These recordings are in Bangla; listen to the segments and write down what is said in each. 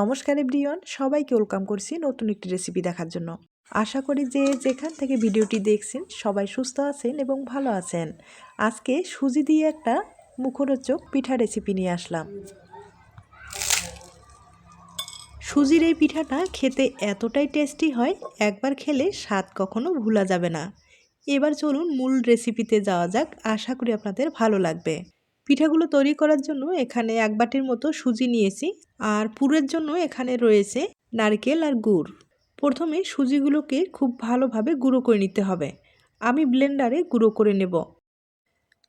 নমস্কার এভরিওয়ান, সবাইকে ওয়েলকাম করছি নতুন একটি রেসিপি দেখার জন্য। আশা করি যে যেখান থেকে ভিডিওটি দেখছেন, সবাই সুস্থ আছেন এবং ভালো আছেন। আজকে সুজি দিয়ে একটা মুখরোচক পিঠা রেসিপি নিয়ে আসলাম। সুজির এই পিঠাটা খেতে এতটাই টেস্টি হয়, একবার খেলে স্বাদ কখনো ভোলা যাবে না। এবার চলুন মূল রেসিপিতে যাওয়া যাক, আশা করি আপনাদের ভালো লাগবে। পিঠাগুলো তৈরি করার জন্য এখানে এক বাটির মতো সুজি নিয়েছি আর পুরের জন্য এখানে রয়েছে নারকেল আর গুড়। প্রথমে সুজিগুলোকে খুব ভালোভাবে গুঁড়ো করে নিতে হবে। আমি ব্লেন্ডারে গুঁড়ো করে নেব।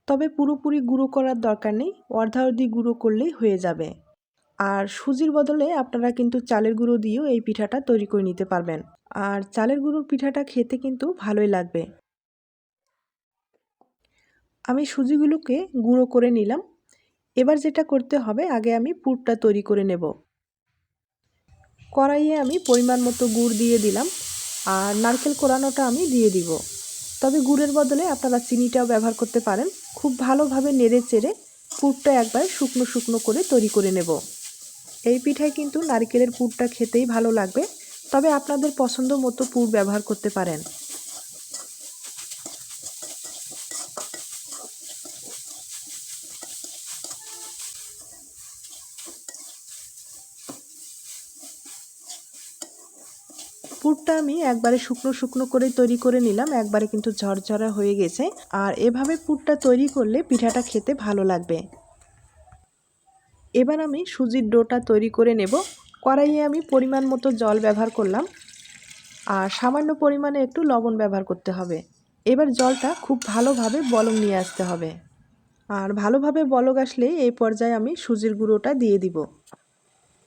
তবে পুরোপুরি গুঁড়ো করার দরকার নেই অর্ধাঅর্ধি গুঁড়ো করলেই হয়ে যাবে। আর সুজির বদলে আপনারা কিন্তু চালের গুঁড়ো দিয়েও এই পিঠাটা তৈরি করে নিতে পারবেন। আর চালের গুঁড়োর পিঠাটা খেতে কিন্তু ভালোই লাগবে। আমি সুজিগুলোকে গুঁড়ো করে নিলাম। এবার যেটা করতে হবে, আগে আমি পুরটা তৈরি করে নেব। কড়াইয়ে আমি পরিমাণ মতো গুড় দিয়ে দিলাম আর নারকেল কোরানোটা আমি দিয়ে দিব। তবে গুড়ের বদলে আপনারা চিনিটাও ব্যবহার করতে পারেন। খুব ভালোভাবে নেড়ে চেড়ে পুরটা একবার শুকনো শুকনো করে তৈরি করে নেব। এই পিঠায় কিন্তু নারকেলের পুরটা খেতেই ভালো লাগবে। তবে আপনাদের পছন্দ মতো পুর ব্যবহার করতে পারেন। পুরটা আমি একবারে শুকনো শুকনো করে তৈরি করে নিলাম, একবারে কিন্তু ঝরঝরা হয়ে গেছে। আর এভাবে পুরটা তৈরি করলে পিঠাটা খেতে ভালো লাগবে। এবার আমি সুজির ডোটা তৈরি করে নেব। কড়াইয়ে আমি পরিমাণ মতো জল ব্যবহার করলাম। আর সামান্য পরিমাণে একটু লবণ ব্যবহার করতে হবে। এবার জলটা খুব ভালোভাবে বলং নিয়ে আসতে হবে। আর ভালোভাবে বলক আসলে এই পর্যায়ে আমি সুজির গুঁড়োটা দিয়ে দিব।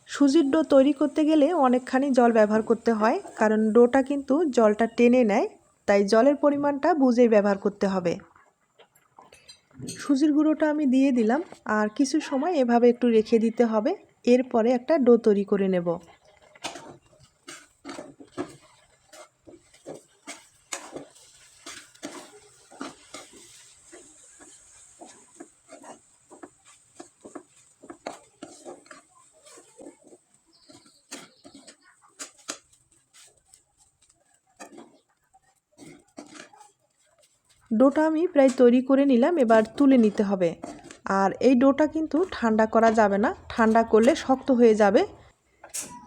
সুজির ডো তৈরি করতে গেলে অনেকখানি জল ব্যবহার করতে হয়, কারণ ডোটা কিন্তু জলটা টেনে নেয়, তাই জলের পরিমাণটা বুঝেই ব্যবহার করতে হবে। সুজির গুঁড়োটা আমি দিয়ে দিলাম, আর কিছু সময় এভাবে একটু রেখে দিতে হবে, এরপরে একটা ডো তৈরি করে নেব। ডোটা আমি প্রায় তৈরি করে নিলাম, এবার তুলে নিতে হবে। আর এই ডোটা কিন্তু ঠান্ডা করা যাবে না, ঠান্ডা করলে শক্ত হয়ে যাবে।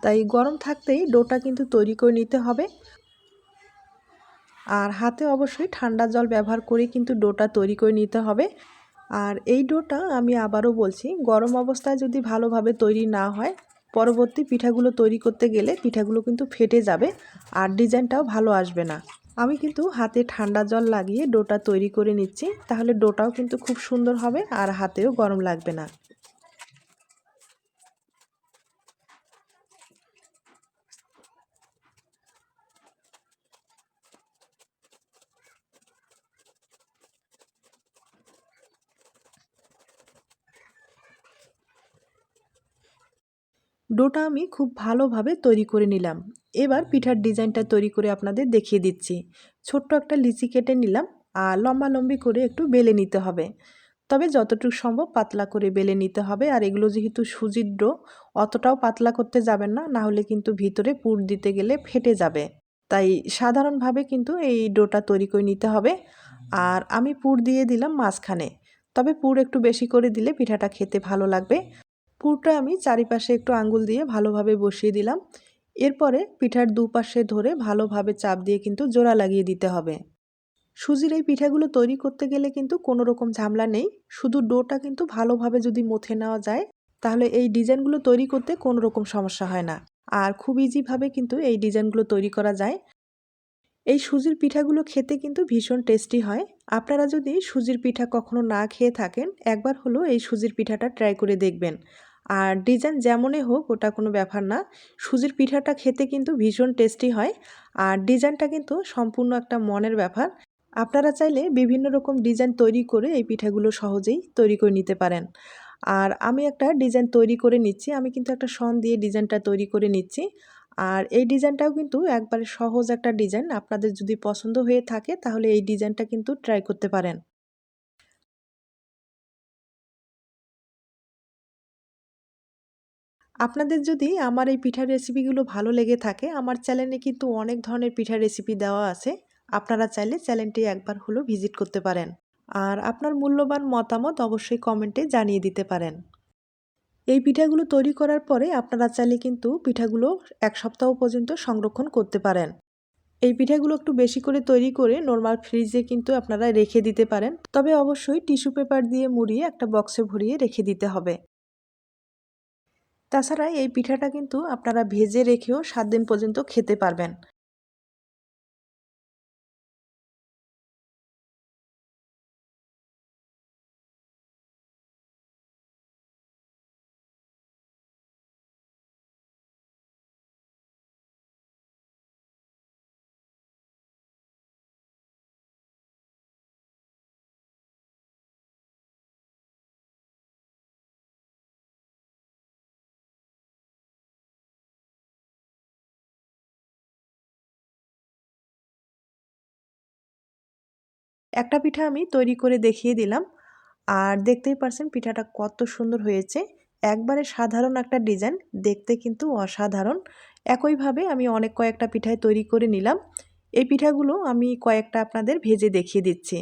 তাই গরম থাকতেই ডোটা কিন্তু তৈরি করে নিতে হবে। আর হাতে অবশ্যই ঠান্ডা জল ব্যবহার করে কিন্তু ডোটা তৈরি করে নিতে হবে। আর এই ডোটা আমি আবারও বলছি, গরম অবস্থায় যদি ভালোভাবে তৈরি না হয়, পরবর্তী পিঠাগুলো তৈরি করতে গেলে পিঠাগুলো কিন্তু ফেটে যাবে, আর ডিজাইনটাও ভালো আসবে না। আমি কিন্তু হাতে ঠান্ডা জল লাগিয়ে ডোটা তৈরি করে নিচ্ছি, তাহলে ডোটাও কিন্তু খুব সুন্দর হবে আর হাতেও গরম লাগবে না। ডোটা আমি খুব ভালোভাবে তৈরি করে নিলাম। এবার পিঠার ডিজাইনটা তৈরি করে আপনাদের দেখিয়ে দিচ্ছি। ছোট্ট একটা লিচি কেটে নিলাম আর লম্বা লম্বি করে একটু বেলে নিতে হবে। তবে যতটুকু সম্ভব পাতলা করে বেলে নিতে হবে আর এগুলো যেহেতু সুজির ডো অতটাও পাতলা করতে যাবেন না না হলে কিন্তু ভিতরে পুর দিতে গেলে ফেটে যাবে। তাই সাধারণভাবে কিন্তু এই ডোটা তৈরি করে নিতে হবে। আর আমি পুর দিয়ে দিলাম মাঝখানে। তবে পুর একটু বেশি করে দিলে পিঠাটা খেতে ভালো লাগবে। পুরটা আমি চারিপাশে একটু আঙ্গুল দিয়ে ভালোভাবে বসিয়ে দিলাম। এরপরে পিঠার দুপাশে ধরে ভালোভাবে চাপ দিয়ে কিন্তু জোড়া লাগিয়ে দিতে হবে। সুজির এই পিঠাগুলো তৈরি করতে গেলে কিন্তু কোনো রকম ঝামেলা নেই। শুধু ডোটা কিন্তু ভালোভাবে যদি মথে নেওয়া যায়, তাহলে এই ডিজাইনগুলো তৈরি করতে কোনো রকম সমস্যা হয় না। আর খুব ইজিভাবে কিন্তু এই ডিজাইনগুলো তৈরি করা যায়। এই সুজির পিঠাগুলো খেতে কিন্তু ভীষণ টেস্টি হয়। আপনারা যদি সুজির পিঠা কখনো না খেয়ে থাকেন, একবার হলো এই সুজির পিঠাটা ট্রাই করে দেখবেন। আর ডিজাইন যেমনই হোক, ওটা কোনো ব্যাপার না। সুজির পিঠাটা খেতে কিন্তু ভীষণ টেস্টি হয় আর ডিজাইনটা কিন্তু সম্পূর্ণ একটা মনের ব্যাপার। আপনারা চাইলে বিভিন্ন রকম ডিজাইন তৈরি করে এই পিঠাগুলো সহজেই তৈরি করে নিতে পারেন। আর আমি একটা ডিজাইন তৈরি করে নিচ্ছি, আমি কিন্তু একটা সন দিয়ে ডিজাইনটা তৈরি করে নিচ্ছি। আর এই ডিজাইনটাও কিন্তু একবারে সহজ একটা ডিজাইন। আপনাদের যদি পছন্দ হয়ে থাকে, তাহলে এই ডিজাইনটা কিন্তু ট্রাই করতে পারেন। আপনাদের যদি আমার এই পিঠার রেসিপিগুলো ভালো লেগে থাকে, আমার চ্যানেলে কিন্তু অনেক ধরনের পিঠার রেসিপি দেওয়া আছে। আপনারা চাইলে চ্যানেলটি একবার হলেও ভিজিট করতে পারেন। আর আপনার মূল্যবান মতামত অবশ্যই কমেন্টে জানিয়ে দিতে পারেন। এই পিঠাগুলো তৈরি করার পরে আপনারা চাইলে কিন্তু পিঠাগুলো এক সপ্তাহ পর্যন্ত সংরক্ষণ করতে পারেন। এই পিঠাগুলো একটু বেশি করে তৈরি করে নর্মাল ফ্রিজে কিন্তু আপনারা রেখে দিতে পারেন। তবে অবশ্যই টিস্যু পেপার দিয়ে মুড়িয়ে একটা বক্সে ভরিয়ে রেখে দিতে হবে। তাছাড়া এই পিঠাটা কিন্তু আপনারা ভেজে রেখেও সাত দিন পর্যন্ত খেতে পারবেন। একটা পিঠা আমি তৈরি করে দেখিয়ে দিলাম। আর দেখতেই পারছেন পিঠাটা কত সুন্দর হয়েছে। একবারে সাধারণ একটা ডিজাইন, দেখতে কিন্তু অসাধারণ। একইভাবে আমি অনেক কয়েকটা পিঠায় তৈরি করে নিলাম। এই পিঠাগুলো আমি কয়েকটা আপনাদের ভেজে দেখিয়ে দিচ্ছি।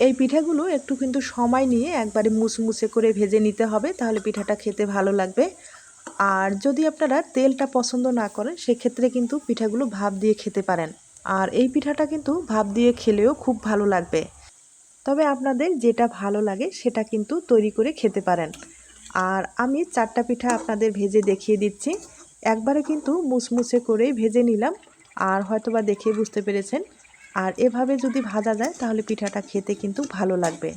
এই পিঠাগুলো একটু কিন্তু সময় নিয়ে একবারে মুসমুসে করে ভেজে নিতে হবে, তাহলে পিঠাটা খেতে ভালো লাগবে। আর যদি আপনারা তেলটা পছন্দ না করেন, সেক্ষেত্রে কিন্তু পিঠাগুলো ভাপ দিয়ে খেতে পারেন। আর এই পিঠাটা কিন্তু ভাপ দিয়ে খেলেও খুব ভালো লাগবে। তবে আপনাদের যেটা ভালো লাগে, সেটা কিন্তু তৈরি করে খেতে পারেন। আর আমি চারটা পিঠা আপনাদের ভেজে দেখিয়ে দিচ্ছি। একবারে কিন্তু মুসমুসে করেই ভেজে নিলাম। আর হয়তোবা দেখে বুঝতে পেরেছেন আর এভাবে যদি ভাজা যায়, তাহলে পিঠাটা খেতে কিন্তু ভালো লাগবে।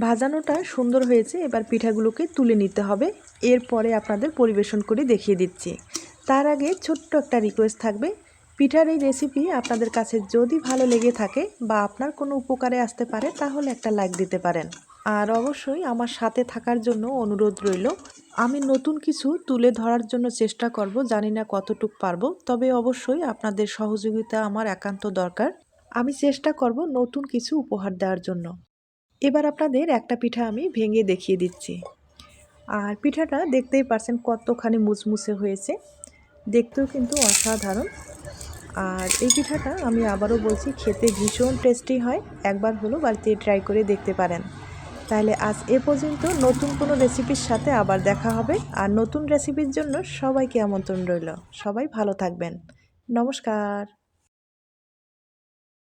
ভাজানোটা সুন্দর হয়েছে, এবার পিঠাগুলোকে তুলে নিতে হবে। এরপরে আপনাদের পরিবেশন করে দেখিয়ে দিচ্ছি। তার আগে ছোট্ট একটা রিকোয়েস্ট থাকবে। পিঠার এই রেসিপি আপনাদের কাছে যদি ভালো লেগে থাকে বা আপনার কোনো উপকারে আসতে পারে, তাহলে একটা লাইক দিতে পারেন। আর অবশ্যই আমার সাথে থাকার জন্য অনুরোধ রইল। আমি নতুন কিছু তুলে ধরার জন্য চেষ্টা করব, জানি না কতটুক পারব, তবে অবশ্যই আপনাদের সহযোগিতা আমার একান্ত দরকার। আমি চেষ্টা করব নতুন কিছু উপহার দেওয়ার জন্য। এবার আপনাদের একটা পিঠা আমি ভেঙে দেখিয়ে দিচ্ছি। আর পিঠাটা দেখতেই পারছেন কতখানি মুচমুচে হয়েছে। দেখতেও কিন্তু অসাধারণ। আর এই পিঠাটা আমি আবারও বলছি, খেতে ভীষণ টেস্টি হয়। একবার হলো বাড়িতে ট্রাই করে দেখতে পারেন। তাহলে আজ এ পর্যন্ত। নতুন কোনো রেসিপির সাথে আবার দেখা হবে। আর নতুন রেসিপির জন্য সবাইকে আমন্ত্রণ রইল। সবাই ভালো থাকবেন। নমস্কার।